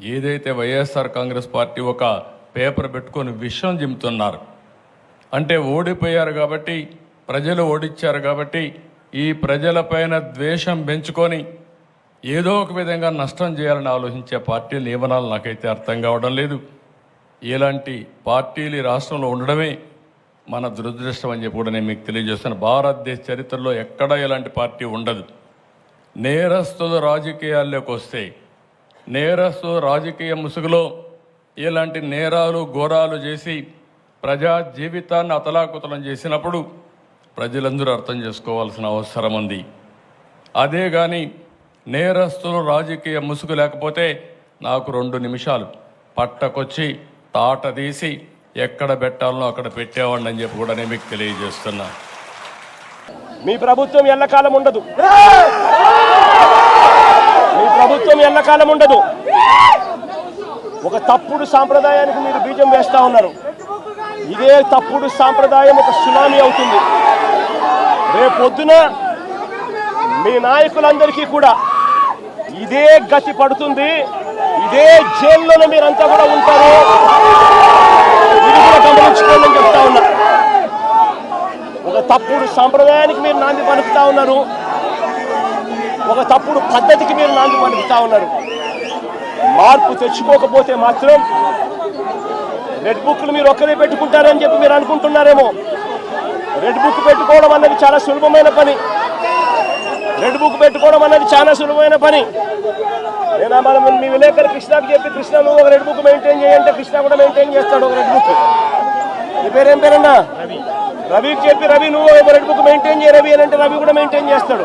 ఏదైతే వైఎస్ఆర్ కాంగ్రెస్ పార్టీ ఒక పేపర్ పెట్టుకొని విషయం జిమ్తున్నారు అంటే ఓడిపోయారు కాబట్టి ప్రజలు ఓడిచ్చారు కాబట్టి ఈ ప్రజలపైన ద్వేషం పెంచుకొని ఏదో ఒక విధంగా నష్టం చేయాలని ఆలోచించే పార్టీ నియమనాలు నాకైతే అర్థం కావడం లేదు. ఇలాంటి పార్టీలు ఈ రాష్ట్రంలో ఉండడమే మన దురదృష్టం అని చెప్పి కూడా నేను మీకు తెలియజేస్తాను. భారతదేశ చరిత్రలో ఎక్కడా ఇలాంటి పార్టీ ఉండదు. నేరస్తుల రాజకీయాల్లోకి వస్తే నేరస్తు రాజకీయ ముసుగులో ఇలాంటి నేరాలు ఘోరాలు చేసి ప్రజా జీవితాన్ని అతలాకుతలం చేసినప్పుడు ప్రజలందరూ అర్థం చేసుకోవాల్సిన అవసరం ఉంది. అదే కానీ నేరస్తులు రాజకీయ ముసుగు లేకపోతే నాకు రెండు నిమిషాలు. పట్టకొచ్చి తాట తీసి ఎక్కడ పెట్టాలనో అక్కడ పెట్టేవాడిని అని చెప్పి కూడా నేను మీకు తెలియజేస్తున్నా. మీ ప్రభుత్వం ఎల్లకాలం ఉండదు. ప్రభుత్వం ఎల్లకాలం ఉండదు. ఒక తప్పుడు సాంప్రదాయానికి మీరు బీజం వేస్తా ఉన్నారు. ఇదే తప్పుడు సాంప్రదాయం ఒక సునామీ అవుతుంది. రేపొద్దున మీ నాయకులందరికీ కూడా ఇదే గతి పడుతుంది. ఇదే జైల్లోనే మీరంతా కూడా ఉంటారు. ఇది కూడా గమనించుకోండి చెప్తా ఉన్నా. ఒక తప్పుడు సాంప్రదాయానికి మీరు నాంది పలుకుతా ఉన్నారు. ఒక తప్పుడు పద్ధతికి మీరు నాంది పలుకుతా ఉన్నారు. మార్పు తెచ్చుకోకపోతే మాత్రం రెడ్ బుక్లు మీరు ఒక్కరే పెట్టుకుంటారని చెప్పి మీరు అనుకుంటున్నారేమో. రెడ్ బుక్ పెట్టుకోవడం అన్నది చాలా సులభమైన పని. రెడ్ బుక్ పెట్టుకోవడం అన్నది చాలా సులభమైన పని. నేను మనం మీ విలేకరు కృష్ణకి చెప్పి కృష్ణ నువ్వు ఒక రెడ్ బుక్ మెయింటైన్ చేయంటే కృష్ణ కూడా మెయింటైన్ చేస్తాడు ఒక రెడ్ బుక్. నీ పేరేం పేరన్నా? రవికి చెప్పి రవి నువ్వు ఒక రెడ్ బుక్ మెయింటైన్ చేయ రవి అని అంటే రవి కూడా మెయింటైన్ చేస్తాడు.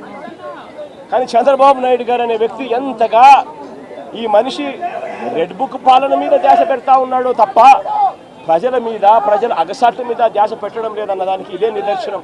కానీ చంద్రబాబు నాయుడు గారు అనే వ్యక్తి ఎంతగా ఈ మనిషి రెడ్ బుక్ పాలన మీద ధ్యాస పెడతా ఉన్నాడో తప్ప ప్రజల మీద ప్రజల అగసాట్ల మీద ధ్యాస పెట్టడం లేదన్న దానికి ఇదే నిదర్శనం.